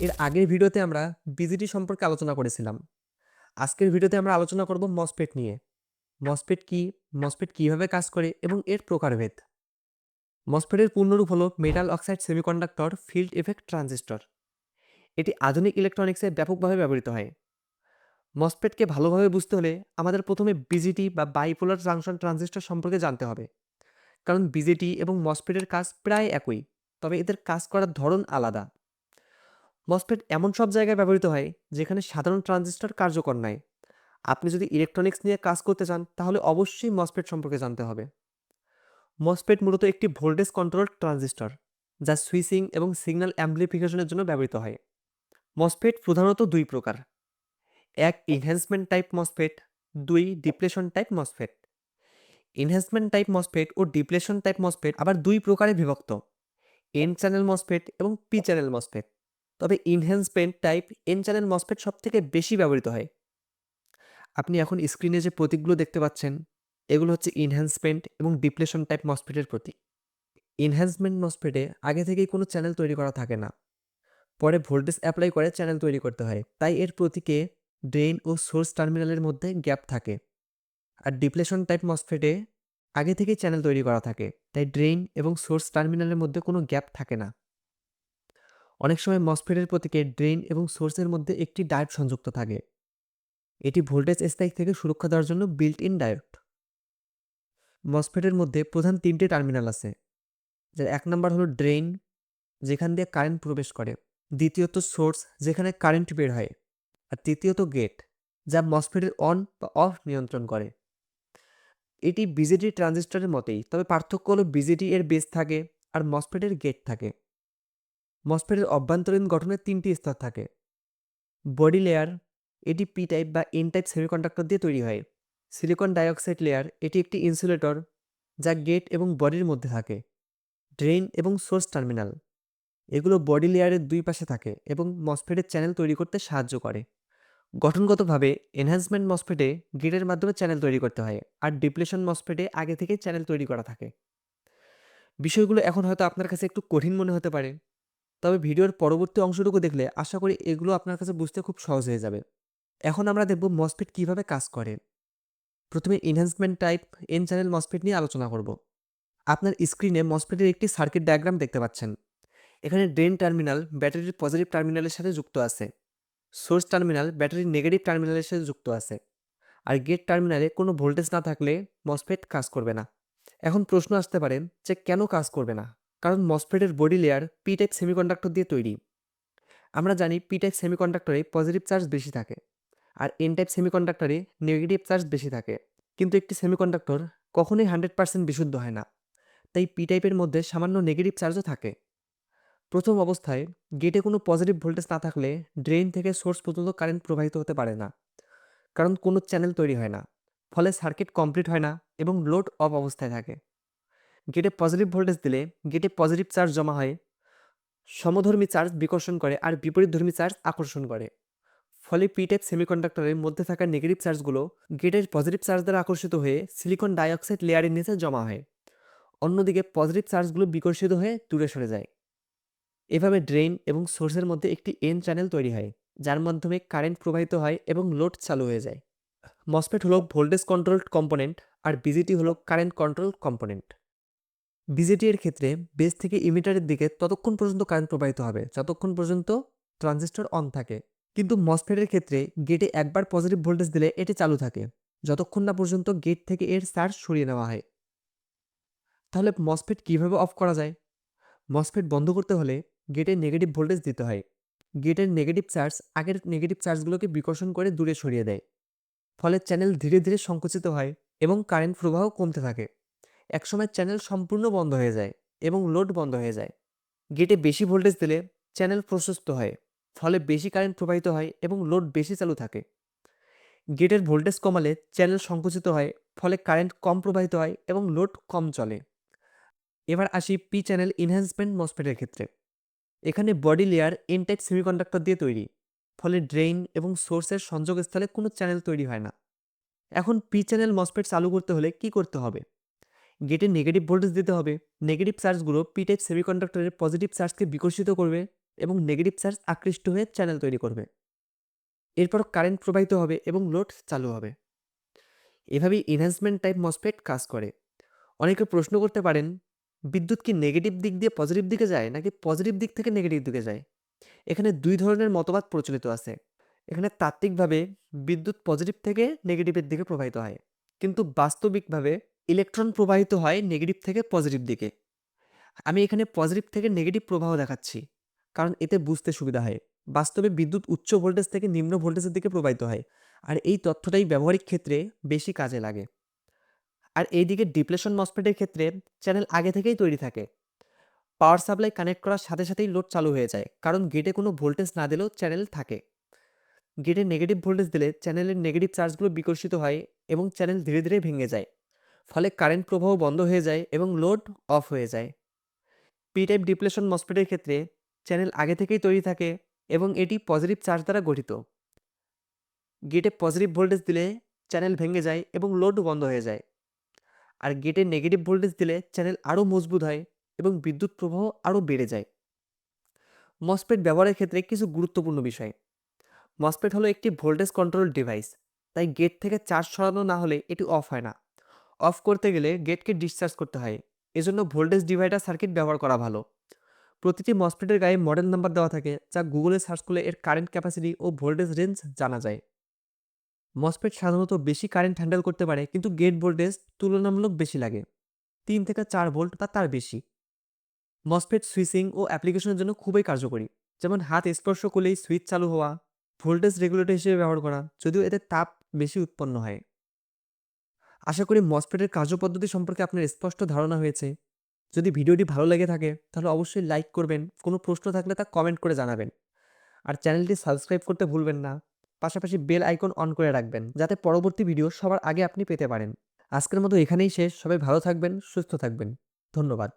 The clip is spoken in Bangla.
এর আগের ভিডিওতে আমরা বিজিটি সম্পর্কে আলোচনা করেছিলাম। আজকের ভিডিওতে আমরা আলোচনা করব মসপেট নিয়ে। মসপেট কি? মসপেট কীভাবে কাজ করে এবং এর প্রকারভেদ? মসপেটের পূর্ণরূপ হলো metal oxide semiconductor field effect transistor এটি আধুনিক ইলেকট্রনিক্সে ব্যাপকভাবে ব্যবহৃত হয়। মসপেটকে ভালোভাবে বুঝতে হলে আমাদের প্রথমে বিজিটি বা বাইপোলার জাংশন ট্রানজিস্টর সম্পর্কে জানতে হবে। কারণ বিজিটি এবং মসপেটের কাজ প্রায় একই, তবে এদের কাজ করার ধরন আলাদা। মসফেট এমন সব জায়গায় ব্যবহৃত হয় যেখানে সাধারণ ট্রানজিস্টর কার্যকর নয় আপনি যদি ইলেকট্রনিক্স নিয়ে কাজ করতে চান, তাহলে অবশ্যই মসফেট সম্পর্কে জানতে হবে। মসফেট মূলত একটি ভোল্টেজ কন্ট্রোল ট্রানজিস্টর, যা সুইচিং এবং সিগন্যাল অ্যাম্পলিফিকেশনের জন্য ব্যবহৃত হয়। মসফেট প্রধানত দুই প্রকার। এক ইনহ্যান্সমেন্ট টাইপ মসফেট, দুই depletion type MOSFET. Enhancement type MOSFET ও ডিপ্লেশন টাইপ মসফেট আবার দুই প্রকারে বিভক্ত। এন চ্যানেল মসফেট এবং পি চ্যানেল মসফেট। তবে enhancement type N channel MOSFET সব থেকে বেশি ব্যবহৃত হয়। আপনি এখন স্ক্রিনে যে প্রতীকগুলো দেখতে পাচ্ছেন, এগুলো হচ্ছে ইনহ্যান্সমেন্ট এবং ডিপ্লেশন টাইপ মসফেটের প্রতীক। ইনহ্যান্সমেন্ট মসফেটে আগে থেকেই কোনো চ্যানেল তৈরি করা থাকে না। পরে ভোল্টেজ অ্যাপ্লাই করে চ্যানেল তৈরি করতে হয়। তাই এর প্রতীকে ড্রেন ও সোর্স টার্মিনালের মধ্যে গ্যাপ থাকে। আর ডিপ্লেশন টাইপ মসফেটে আগে থেকেই চ্যানেল তৈরি করা থাকে। তাই ড্রেন এবং সোর্স টার্মিনালের মধ্যে কোনো গ্যাপ থাকে না। অনেক সময় মসফেটের প্রতীকে ড্রেন এবং সোর্সের মধ্যে একটি ডায়োড সংযুক্ত থাকে। এটি ভোল্টেজ স্পাইক থেকে সুরক্ষা দেওয়ার জন্য বিল্ট ইন ডায়োড মসফেটের মধ্যে প্রধান তিনটি টার্মিনাল আছে, যার এক নম্বর হলো ড্রেন যেখান দিয়ে কারেন্ট প্রবেশ করে। দ্বিতীয়ত সোর্স যেখানে কারেন্ট বের হয়। আর তৃতীয়ত গেট যা মসফেটের অন বা অফ নিয়ন্ত্রণ করে। এটি বিজেটি ট্রানজিস্টরের মতেই, তবে পার্থক্য হলো বিজেটি এর বেস থাকে আর মসফেটের গেট থাকে। মসফেটের অভ্যন্তরীণ গঠনের তিনটি স্তর থাকে। বডি লেয়ার, এটি পি টাইপ বা এন টাইপ সেমিকন্ডাক্টর দিয়ে তৈরি হয়। সিলিকন ডাইঅক্সাইড লেয়ার এটি একটি ইনসুলেটর যা গেট এবং বডির মধ্যে থাকে। ড্রেন এবং সোর্স টার্মিনাল এগুলো বডি লেয়ারের দুই পাশে থাকে এবং মসফেটের চ্যানেল তৈরি করতে সাহায্য করে। গঠনগতভাবে এনহ্যান্সমেন্ট মসফেটে গেটের মাধ্যমে চ্যানেল তৈরি করতে হয় আর ডিপ্লেশন মসফেটে আগে থেকে চ্যানেল তৈরি করা থাকে। বিষয়গুলো এখন হয়তো আপনার কাছে একটু কঠিন মনে হতে পারে। তবে ভিডিওর পরবর্তী অংশটুকু দেখলে আশা করি এগুলো আপনার কাছে বুঝতে খুব সহজ হয়ে যাবে। এখন আমরা দেখব মসফেট কীভাবে কাজ করে। প্রথমে enhancement type N channel MOSFET নিয়ে আলোচনা করব। আপনার স্ক্রিনে মসফেটের একটি সার্কিট ডায়াগ্রাম দেখতে পাচ্ছেন। এখানে ড্রেন টার্মিনাল ব্যাটারির পজিটিভ টার্মিনালের সাথে যুক্ত আছে। সোর্স টার্মিনাল ব্যাটারির নেগেটিভ টার্মিনালের সাথে যুক্ত আছে। আর গেট টার্মিনালে কোনো ভোল্টেজ না থাকলে মসফেট কাজ করবে না। এখন প্রশ্ন আসতে পারে যে কেন কাজ করবে না? কারণ মসফেটের body layer P type semiconductor দিয়ে তৈরি। আমরা জানি পি টাইপ সেমিকন্ডাক্টরে পজিটিভ চার্জ বেশি থাকে আর এন টাইপ সেমিকন্ডাক্টরে নেগেটিভ চার্জ বেশি থাকে। কিন্তু একটি সেমিকন্ডাক্টর কখনোই হান্ড্রেড পার্সেন্ট বিশুদ্ধ হয় না, তাই পি টাইপের মধ্যে সামান্য নেগেটিভ চার্জও থাকে। প্রথম অবস্থায় গেটে কোনো পজিটিভ ভোল্টেজ না থাকলে ড্রেন থেকে সোর্স পর্যন্ত কারেন্ট প্রবাহিত হতে পারে না, কারণ কোনো চ্যানেল তৈরি হয় না, ফলে সার্কিট কমপ্লিট হয় না এবং লোড অফ অবস্থায় থাকে। গেটে পজিটিভ ভোল্টেজ দিলে গেটে পজিটিভ চার্জ জমা হয়, সমধর্মী চার্জ বিকর্ষণ করে আর বিপরীতধর্মী চার্জ আকর্ষণ করে। ফলে পি টাইপ সেমিকন্ডাক্টরের মধ্যে থাকা নেগেটিভ চার্জগুলো গেটের পজিটিভ চার্জ দ্বারা আকর্ষিত হয়ে সিলিকন ডাইঅক্সাইড লেয়ারের নিচে জমা হয়। অন্যদিকে পজিটিভ চার্জগুলো বিকর্ষিত হয়ে দূরে সরে যায়। এভাবে ড্রেন এবং সোর্সের মধ্যে একটি এন চ্যানেল তৈরি হয়, যার মাধ্যমে কারেন্ট প্রবাহিত হয় এবং লোড চালু হয়ে যায়। মসপেট হলো ভোল্টেজ কন্ট্রোলড কম্পোনেন্ট আর বিজিটি হলো কারেন্ট কন্ট্রোল কম্পোনেন্ট বিজেটি এর ক্ষেত্রে বেস থেকে ইমিটারের দিকে ততক্ষণ পর্যন্ত কারেন্ট প্রবাহিত হবে, যতক্ষণ পর্যন্ত ট্রানজিস্টর অন থাকে। কিন্তু মসফেটের ক্ষেত্রে গেটে একবার পজিটিভ ভোল্টেজ দিলে এটি চালু থাকে, যতক্ষণ না পর্যন্ত গেট থেকে এর চার্জ সরিয়ে নেওয়া হয়। তাহলে মসফেট কীভাবে অফ করা যায়? মসফেট বন্ধ করতে হলে গেটে নেগেটিভ ভোল্টেজ দিতে হয়। গেটের নেগেটিভ চার্জ আগের নেগেটিভ চার্জগুলোকে বিকর্ষণ করে দূরে সরিয়ে দেয়। ফলে চ্যানেল ধীরে ধীরে সংকুচিত হয় এবং কারেন্ট প্রবাহ কমতে থাকে। একসময় চ্যানেল সম্পূর্ণ বন্ধ হয়ে যায় এবং লোড বন্ধ হয়ে যায়। গেটে বেশি ভোল্টেজ দিলে চ্যানেল প্রশস্ত হয়, ফলে বেশি কারেন্ট প্রবাহিত হয় এবং লোড বেশি চালু থাকে। গেটের ভোল্টেজ কমালে চ্যানেল সংকুচিত হয়, ফলে কারেন্ট কম প্রবাহিত হয় এবং লোড কম চলে। এবার আসি পি চ্যানেল ইনহ্যান্সমেন্ট মসফেটের ক্ষেত্রে। এখানে body layer N type semiconductor দিয়ে তৈরি, ফলে ড্রেইন এবং সোর্সের সংযোগস্থলে কোনো চ্যানেল তৈরি হয় না। এখন পি চ্যানেল মসফেট চালু করতে হলে কি করতে হবে? গেটে নেগেটিভ ভোল্টেজ দিতে হবে। নেগেটিভ চার্জগুলো পি টাইপ সেমিকন্ডাক্টরের পজিটিভ চার্জকে বিকশিত করবে এবং নেগেটিভ চার্জ আকৃষ্ট হয়ে চ্যানেল তৈরি করবে। এরপর কারেন্ট প্রবাহিত হবে এবং লোড চালু হবে। এভাবেই এনহ্যান্সমেন্ট টাইপ মসফেট কাজ করে। অনেকে প্রশ্ন করতে পারেন, বিদ্যুৎ কি নেগেটিভ দিক দিয়ে পজিটিভ দিকে যায় নাকি পজিটিভ দিক থেকে নেগেটিভ দিকে যায়? এখানে দুই ধরনের মতবাদ প্রচলিত আছে। এখানে তাত্ত্বিকভাবে বিদ্যুৎ পজিটিভ থেকে নেগেটিভের দিকে প্রবাহিত হয়। কিন্তু বাস্তবিকভাবে ইলেকট্রন প্রবাহিত হয় নেগেটিভ থেকে পজিটিভ দিকে। আমি এখানে পজিটিভ থেকে নেগেটিভ প্রবাহ দেখাচ্ছি, কারণ এতে বুঝতে সুবিধা হয়। বাস্তবে বিদ্যুৎ উচ্চ ভোল্টেজ থেকে নিম্ন ভোল্টেজের দিকে প্রবাহিত হয়, আর এই তথ্যটাই ব্যবহারিক ক্ষেত্রে বেশি কাজে লাগে। আর এইদিকে ডিপ্লেশন মসফেটের ক্ষেত্রে চ্যানেল আগে থেকেই তৈরি থাকে। পাওয়ার সাপ্লাই কানেক্ট করার সাথে সাথেই লোড চালু হয়ে যায়, কারণ গেটে কোনো ভোল্টেজ না দিলেও চ্যানেল থাকে। গেটে নেগেটিভ ভোল্টেজ দিলে চ্যানেলের নেগেটিভ চার্জগুলো বিকশিত হয় এবং চ্যানেল ধীরে ধীরে ভেঙে যায়। ফলে কারেন্ট প্রবাহ বন্ধ হয়ে যায় এবং লোড অফ হয়ে যায়। পি টাইপ ডিপ্লেশন মসফেটের ক্ষেত্রে চ্যানেল আগে থেকেই তৈরি থাকে এবং এটি পজিটিভ চার্জ দ্বারা গঠিত। গেটে পজিটিভ ভোল্টেজ দিলে চ্যানেল ভেঙে যায় এবং লোড বন্ধ হয়ে যায়। আর গেটে নেগেটিভ ভোল্টেজ দিলে চ্যানেল আরও মজবুত হয় এবং বিদ্যুৎ প্রবাহ আরও বেড়ে যায়। মসপেট ব্যবহারের ক্ষেত্রে কিছু গুরুত্বপূর্ণ বিষয়। মসপেট হলো একটি ভোল্টেজ কন্ট্রোল ডিভাইস তাই গেট থেকে চার্জ সরানো না হলে এটি অফ হয় না। অফ করতে গেলে গেটকে ডিসচার্জ করতে হয়। এজন্য ভোল্টেজ ডিভাইডার সার্কিট ব্যবহার করা ভালো। প্রতিটি মসপেটের গায়ে মডেল নাম্বার দেওয়া থাকে, যা গুগলে সার্চ করলে এর কারেন্ট ক্যাপাসিটি ও ভোল্টেজ রেঞ্জ জানা যায়। মসপেট সাধারণত বেশি কারেন্ট হ্যান্ডেল করতে পারে, কিন্তু গেট ভোল্টেজ তুলনামূলক বেশি লাগে। তিন থেকে চার ভোল্ট বা তার বেশি। মসপেট সুইচিং ও অ্যাপ্লিকেশনের জন্য খুবই কার্যকরী। যেমন হাত স্পর্শ করলেই সুইচ চালু হওয়া ভোল্টেজ রেগুলেটর হিসেবে ব্যবহার করা, যদিও এতে তাপ বেশি উৎপন্ন হয়। আশা করি মসফেটের কার্যপদ্ধতি সম্পর্কে আপনার স্পষ্ট ধারণা হয়েছে। যদি ভিডিওটি ভালো লেগে থাকে, তাহলে অবশ্যই লাইক করবেন, কোনো প্রশ্ন থাকলে তা কমেন্ট করে জানাবেন। আর চ্যানেলটি সাবস্ক্রাইব করতে ভুলবেন না, পাশাপাশি বেল আইকন অন করে রাখবেন, যাতে পরবর্তী ভিডিও সবার আগে আপনি পেতে পারেন। আজকের মতো এখানেই শেষ, সবাই ভালো থাকবেন, সুস্থ থাকবেন। ধন্যবাদ।